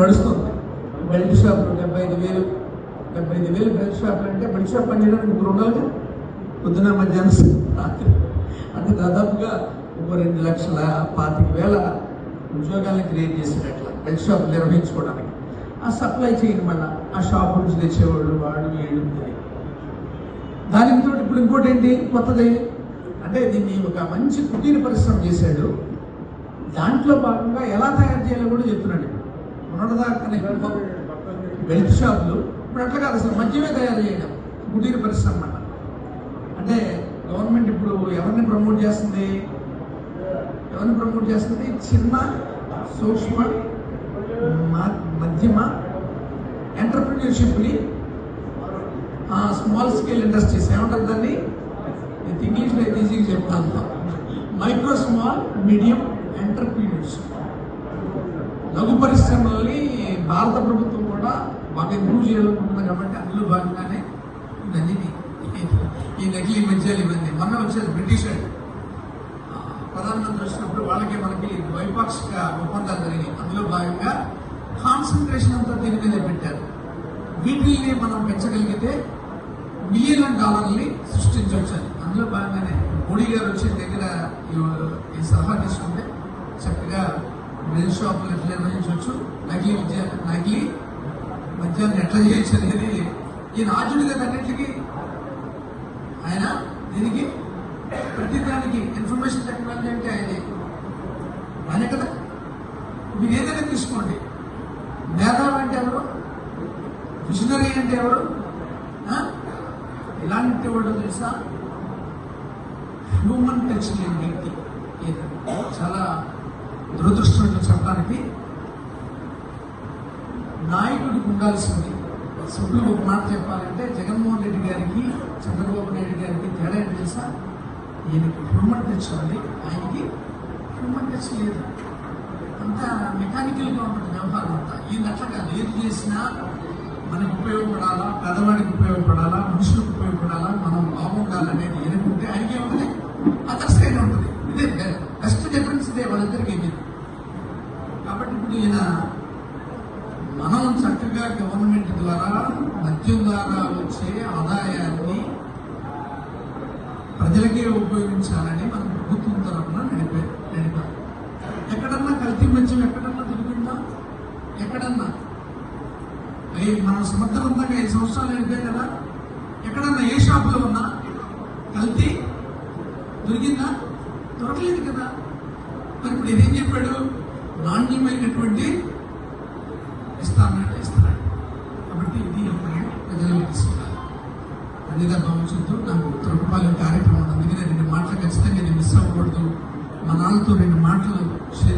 నడుస్తుంది. Belt shop డెబ్బై ఐదు వేలు. డెబ్బై ఐదు వేలు బెల్ట్ షాప్ అంటే బెల్ట్ షాప్ పనిచేయడానికి ముగ్గురు ఉండాలి. పొద్దున మధ్యాహ్నం రాత్రి. అంటే దాదాపుగా ఒక రెండు లక్షల పాతిక వేల ఉద్యోగాలను క్రియేట్ చేసినట్ల బెల్ట్ షాప్ నిర్వహించుకోవడానికి. ఆ సప్లై చేయడం వల్ల ఆ షాప్ నుంచి తెచ్చేవాళ్ళు వాడు వీళ్ళు దానికి దానితో ఇప్పుడు ఇంకోటి ఏంటి? కొత్తది. అంటే దీన్ని ఒక మంచి కుటీర పరిశ్రమ చేశాడు. దాంట్లో భాగంగా ఎలా తయారు చేయాలో కూడా చెప్తున్నాడు మొన్నటిదాకా బెల్ట్ షాపులు ఇప్పుడు అట్లా కాదు అసలు మద్యమే తయారు చేయడం. కుటీర పరిశ్రమ అన్నమాట. అంటే గవర్నమెంట్ ఇప్పుడు ఎవరిని ప్రమోట్ చేస్తుంది? ఎవరిని ప్రమోట్ చేస్తుంది? చిన్న సూక్ష్మ మధ్యమ ఎంటర్ప్రినర్షిప్ని స్మాల్ స్కేల్ ఇండస్ట్రీస్. ఏమంటారు దాన్ని? ఇంగ్లీష్లో ఈజీగా చెప్తాను. Micro small medium entrepreneurship. లఘు పరిశ్రమలని భారత ప్రభుత్వం కూడా బాగా ఇంప్రూవ్ చేయాలనుకుంటుంది కాబట్టి అందులో భాగంగానే ఇవన్నీ ఈ నకిలీ మద్యాలు ఇవన్నీ. మొన్న వచ్చేది బ్రిటిష్ ప్రధానమంత్రి వచ్చినప్పుడు వాళ్ళకి మనకి ద్వైపాక్షిక ఒప్పందాలు జరిగాయి అందులో భాగంగా కాన్సన్ట్రేషన్ అంతా దీని మీద పెట్టారు. వీటిల్ని మనం పెంచగలిగితే మిలియన్ డాలర్ని సృష్టించవచ్చు. అని. అందులో భాగంగానే మోడీ గారు వచ్చిన దగ్గర ఈ- ఈ సలహా తీసుకుంటే చక్కగా మిల్ షాపులు ఎట్లా నిర్వహించవచ్చు నకిలీ విద్య నకిలీ మద్యాన్ని ఎట్లా చేయొచ్చు అనేది ఈ నాజుడి కదా అన్నింటికి ఆయన దీనికి ప్రతి దానికి ఇన్ఫర్మేషన్ టెక్నాలజీ అంటే ఆయనే. ఆయన కదా? మీరు ఏదైనా తీసుకోండి. మేధావి అంటే ఎవరు? విజనరీ అంటే ఎవరు? ఎలాంటి ఇలాంటి వాడు తెలుసా? హ్యూమన్ టచ్ లేని వ్యక్తి. చాలా దురదృష్టం రాష్ట్రానికి నాయకుడికి ఉండాల్సింది సింపుల్ ఒక మాట చెప్పాలంటే జగన్మోహన్ రెడ్డి గారికి చంద్రబాబు నాయుడు గారికి తేడా ఏంటి తెలుసా? ఈయనకి హ్యూమన్ టచ్ ఉంది ఆయనకి హ్యూమన్ టచ్ లేదు అంతా మెకానికల్గా ఉంటుంది వ్యవహారం అంతా. ఈయన అట్లా కాదు. ఏది చేసినా మనకు ఉపయోగపడాలా పెదవాడికి ఉపయోగపడాలా మనుషులకు ఉపయోగపడాలా మనం బాగుండాలనేది ఎనుకుంటే ఆయనకి ఉంటుంది. అదర్ సైడ్ ఉంటుంది. ఇదే బెస్ట్ డిఫరెన్స్ ఇదే. వాళ్ళిద్దరికి ఏమి ఈయన మనం చక్కగా గవర్నమెంట్ ద్వారా మద్యం ద్వారా వచ్చే ఆదాయాన్ని ప్రజలకే ఉపయోగించాలని మన ప్రభుత్వం తరఫున నడిపే నడిపారు. ఎక్కడన్నా కల్తీ మద్యం ఎక్కడన్నా దొరికిందా? ఎక్కడన్నా? అయ్యి మనం సమర్థవంతంగా ఐదు సంవత్సరాలు నడిపే కదా. ఎక్కడన్నా ఏ షాపులో ఉన్నా కల్తీ దొరికిందా దొరకలేదు కదా మరి ఇప్పుడు ఇదేం చెప్పాడు నాణ్యమైనటువంటి ఇస్తానంటే ఇస్తున్నాడు కాబట్టి ఇది అమ్మాయి ప్రజలు తీసుకున్నారు అన్నిగా భావించద్దు నాకు ఉత్తర కార్యక్రమం అందుకనే రెండు మాటలు ఖచ్చితంగా నేను మిస్ అవ్వకూడదు. మా నాన్నతో రెండు మాటలు షేర్